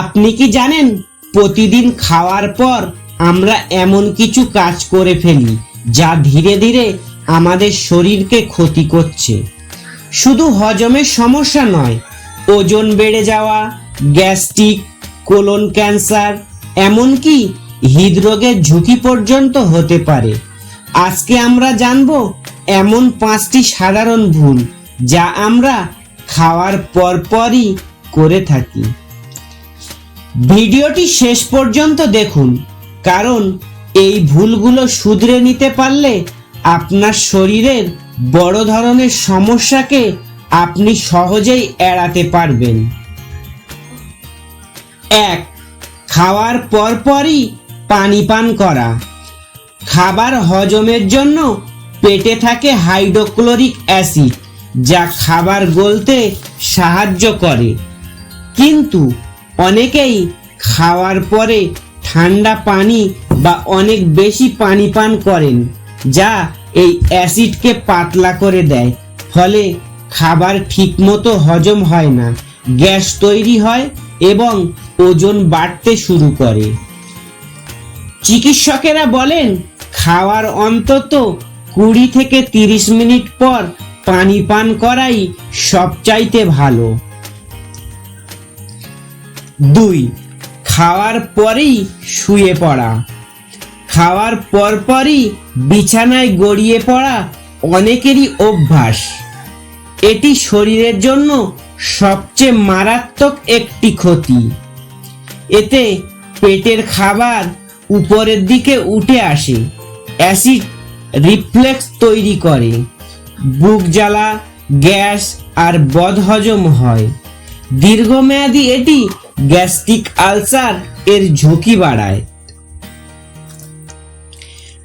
আপনি কি জানেন, প্রতিদিন খাওয়ার পর আমরা এমন কিছু কাজ করে ফেলি যা ধীরে ধীরে আমাদের শরীরকে ক্ষতি করছে। শুধু হজমের সমস্যা নয়, ওজন বেড়ে যাওয়া, গ্যাস্ট্রিক, কোলন ক্যান্সার, এমনকি হৃদরোগের ঝুঁকি পর্যন্ত হতে পারে। আজকে আমরা জানব এমন পাঁচটি সাধারণ ভুল যা আমরা খাওয়ার পরপরই করে থাকি। ভিডিওটি শেষ পর্যন্ত দেখুন, কারণ এই ভুলগুলো শুধরে নিতে পারলে আপনার শরীরের বড় ধরনের সমস্যাকে আপনি সহজেই এড়াতে পারবেন। এক, খাওয়ার পরপরই পানি পান করা। খাবার হজমের জন্য পেটে থাকে হাইড্রোক্লোরিক অ্যাসিড, যা খাবার গলতে সাহায্য করে। কিন্তু অনেকেই খাওয়ার পরে ঠান্ডা পানি বা অনেক বেশি পানি পান করেন, যা এই অ্যাসিডকে পাতলা করে দেয়। ফলে খাবার ঠিকমতো হজম হয় না, গ্যাস তৈরি হয় এবং ওজন বাড়তে শুরু করে। চিকিৎসকেরা বলেন, খাওয়ার অন্তত কুড়ি থেকে তিরিশ মিনিট পর পানি পান করাই সবচাইতে ভালো। দুই, খাওয়ার পরেই শুয়ে পড়া। খাওয়ার পরপরই বিছানায় গড়িয়ে পড়া অনেকেরই অভ্যাস। এটি শরীরের জন্য সবচেয়ে মারাত্মক একটি ক্ষতি। এতে পেটের খাবার উপরের দিকে উঠে আসে, অ্যাসিড রিফ্লেক্স তৈরি করে, বুক জ্বালা, গ্যাস আর বদহজম হয়। দীর্ঘমেয়াদী এটি গ্যাস্ট্রিক আলসার এর ঝুঁকি বাড়ায়।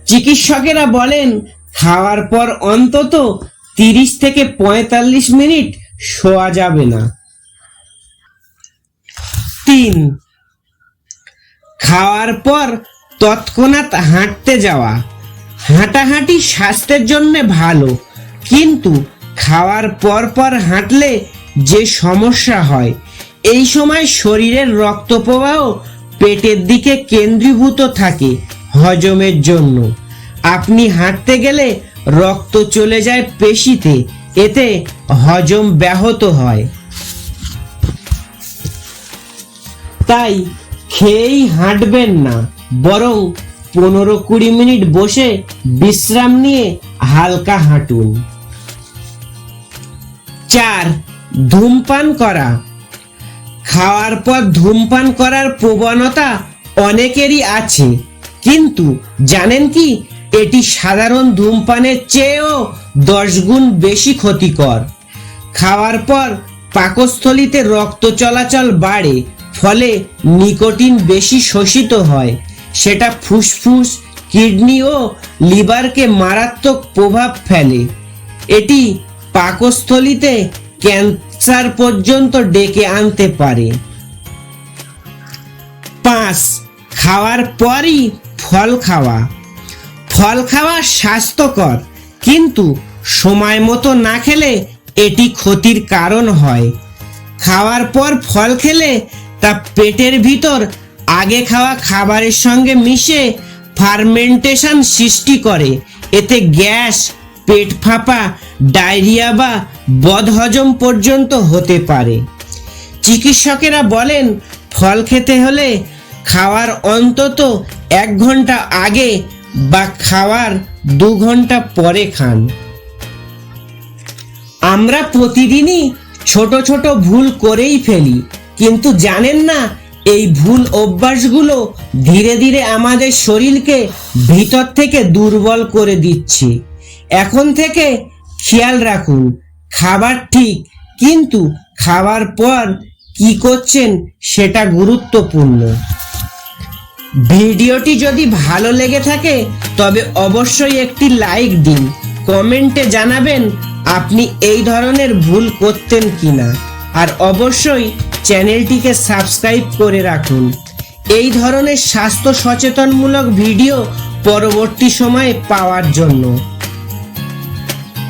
চিকিৎসকেরা বলেন, খাওয়ার পর অন্তত তিরিশ থেকে পঁয়তাল্লিশ মিনিট শোয়া যাবে না। তিন, খাওয়ার পর তৎক্ষণাৎ হাঁটতে যাওয়া। হাঁটাহাঁটি স্বাস্থ্যের জন্য ভালো, কিন্তু খাওয়ার পর পর হাঁটলে যে সমস্যা হয় এই সময় শরীরের রক্ত প্রবাহ পেটের দিকে কেন্দ্রীভূত থাকে হজমের জন্য। আপনি হাঁটতে গেলে রক্ত চলে যায় পেশিতে, এতে হজম ব্যাহত হয়। তাই খেয়েই হাঁটবেন না, বরং পনেরো কুড়ি মিনিট বসে বিশ্রাম নিয়ে হালকা হাঁটুন। চার, ধূমপান করা। খাওয়ার পর ধূমপান করার প্রবণতা অনেকেরই আছে। কিন্তু জানেন কি? এটি সাধারণ ধূমপানের চেয়েও দশ গুণ বেশি ক্ষতিকর। খাওয়ার পর পাকস্থলিতে রক্ত চলাচল বাড়ে, ফলে নিকোটিন বেশি শোষিত হয়। সেটা ফুসফুস, কিডনি ও লিভারকে মারাত্মক প্রভাব ফেলে। এটি পাকস্থলিতে ক্যান্সার পর্যন্ত ডেকে আনতে পারে। পাঁচ, খাওয়ার পরই ফল খাওয়া। ফল খাওয়া স্বাস্থ্যকর, কিন্তু সময় মতো না খেলে এটি ক্ষতির কারণ হয়। খাওয়ার পর ফল খেলে তা পেটের ভিতর আগে খাওয়া খাবারের সঙ্গে মিশে ফার্মেন্টেশন সৃষ্টি করে। এতে গ্যাস পেট ফাঁপা, ডায়রিয়া বা বদহজম পর্যন্ত হতে পারে। চিকিৎসকেরা বলেন, ফল খেতে হলে খাওয়ার অন্তত এক ঘণ্টা আগে বা খাওয়ার দু ঘণ্টা পরে খান। আমরা প্রতিদিনই ছোট ছোট ভুল করেই ফেলি, কিন্তু জানেন না, এই ভুল অভ্যাসগুলো ধীরে ধীরে আমাদের শরীরকে ভিতর থেকে দুর্বল করে দিচ্ছে। এখন থেকে খেয়াল রাখুন, খাবার ঠিক, কিন্তু খাওয়ার পর কি করছেন সেটা গুরুত্বপূর্ণ। ভিডিওটি যদি ভালো লেগে থাকে, তবে অবশ্যই একটি লাইক দিন। কমেন্টে জানাবেন আপনি এই ধরনের ভুল করতেন কিনা। আর অবশ্যই চ্যানেলটিকে সাবস্ক্রাইব করে রাখুন। এই ধরনের স্বাস্থ্য সচেতনমূলক ভিডিও পরবর্তী সময়ে পাওয়ার জন্য।